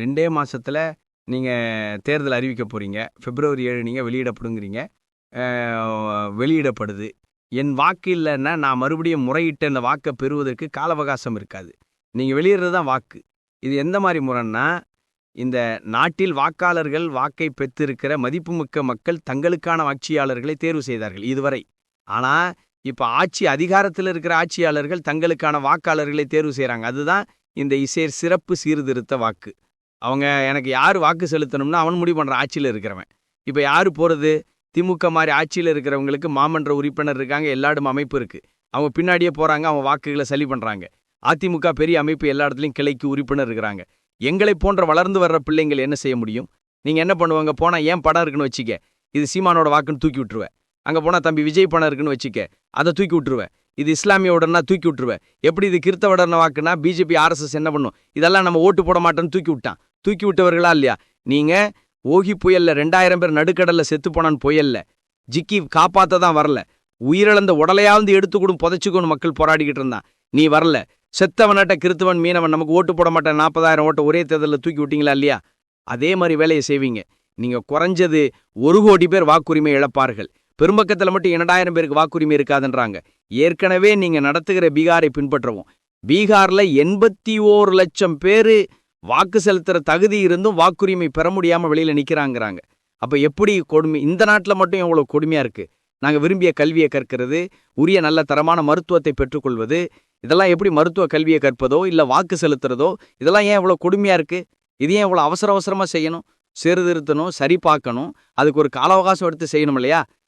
ரெண்டே மாசத்துல நீங்கள் தேர்தல் அறிவிக்க போறீங்க. பிப்ரவரி ஏழு நீங்கள் வெளியிடப்படுங்கிறீங்க. வெளியிடப்படுது. என் வாக்கு இல்லைன்னா நான் மறுபடியும் முறையிட்ட இந்த வாக்கை பெறுவதற்கு கால அவகாசம் இருக்காது. நீங்கள் வெளியிடுறது தான் வாக்கு. இது எந்த மாதிரி முறைன்னா இந்த நாட்டில் வாக்காளர்கள் வாக்கை பெற்றிருக்கிற மதிப்புமிக்க மக்கள் தங்களுக்கான ஆட்சியாளர்களை தேர்வு செய்தார்கள் இதுவரை. ஆனா இப்போ ஆட்சி அதிகாரத்தில் இருக்கிற ஆட்சியாளர்கள் தங்களுக்கான வாக்காளர்களை தேர்வு செய்கிறாங்க அதுதான் இந்த இசையர் சிறப்பு சீர்திருத்த வாக்கு. அவங்க எனக்கு யார் வாக்கு செலுத்தணும்னா அவன் முடிவு பண்ணுற ஆட்சியில் இருக்கிறவன். இப்போ யார் போறது? திமுக மாதிரி ஆட்சியில் இருக்கிறவங்களுக்கு மாமன்ற உறுப்பினர் இருக்காங்க எல்லாடும் அமைப்பு இருக்கு. அவங்க பின்னாடியே போறாங்க அவங்க வாக்குகளை சளி பண்றாங்க. அதிமுக பெரிய அமைப்பு எல்லா இடத்துலையும் கிளைக்கு உறுப்பினர் இருக்கிறாங்க. எங்களை போன்ற வளர்ந்து வர்ற பிள்ளைங்கள் என்ன செய்ய முடியும்? நீங்க என்ன பண்ணுவாங்க? போனா ஏன் படம் இருக்குன்னு வச்சுக்க இது சீமானோட வாக்குன்னு தூக்கி விட்டுருவேன். அங்கே போனால் தம்பி விஜய் பணம் இருக்குன்னு வச்சுக்க. அதை தூக்கி விட்டுருவேன் இது இஸ்லாமிய உடனா தூக்கி விட்டுருவேன் எப்படி இது கிறித்தவடன வாக்குனா பிஜேபி ஆர்எஸ்எஸ் என்ன பண்ணும்? இதெல்லாம் நம்ம ஓட்டு போட மாட்டோம்னு தூக்கி விட்டான். தூக்கி விட்டவர்களா இல்லையா? நீங்கள் ஓகி புயல்ல ரெண்டாயிரம் பேர் நடுக்கடல்ல செத்து போனான் புயல்ல. ஜிக்கி காப்பாத்த தான் வரல. உயிரிழந்த உடலையாவது எடுத்துக்கூடும் புதைச்சிக்கணும் மக்கள் போராடிக்கிட்டு இருந்தான். நீ வரல. செத்தவனாட்ட கிறித்துவன் மீனவன் நமக்கு ஓட்டு போட மாட்டேன். நாற்பதாயிரம் ஓட்டை ஒரே தேர்தலில் தூக்கி விட்டீங்களா இல்லையா? அதே மாதிரி வேலையை செய்வீங்க. நீங்கள் குறைஞ்சது ஒரு கோடி பேர் வாக்குரிமை இழப்பார்கள். பெரும்பக்கத்தில் மட்டும் இரண்டாயிரம் பேருக்கு வாக்குரிமை இருக்காதுன்றாங்க. ஏற்கனவே நீங்கள் நடத்துகிற பீகாரை பின்பற்றவும். பீகாரில் எண்பத்தி ஓரு லட்சம் பேர் வாக்கு செலுத்துகிற தகுதி இருந்தும் வாக்குரிமை பெற முடியாமல் வெளியில் நிற்கிறாங்கிறாங்க அப்போ எப்படி கொடுமை இந்த நாட்டில் மட்டும் எவ்வளோ கொடுமையாக இருக்கு? நாங்கள் விரும்பிய கல்வியை கற்கிறது உரிய நல்ல தரமான மருத்துவத்தை பெற்றுக்கொள்வது இதெல்லாம் எப்படி மருத்துவ கல்வியை கற்பதோ இல்லை வாக்கு செலுத்துறதோ இதெல்லாம் ஏன் இவ்வளோ கொடுமையாக இருக்கு? இது ஏன் இவ்வளோ அவசர அவசரமாக செய்யணும்? சீர்திருத்தணும் சரி பார்க்கணும் அதுக்கு ஒரு கால அவகாசம் எடுத்து செய்யணும் இல்லையா?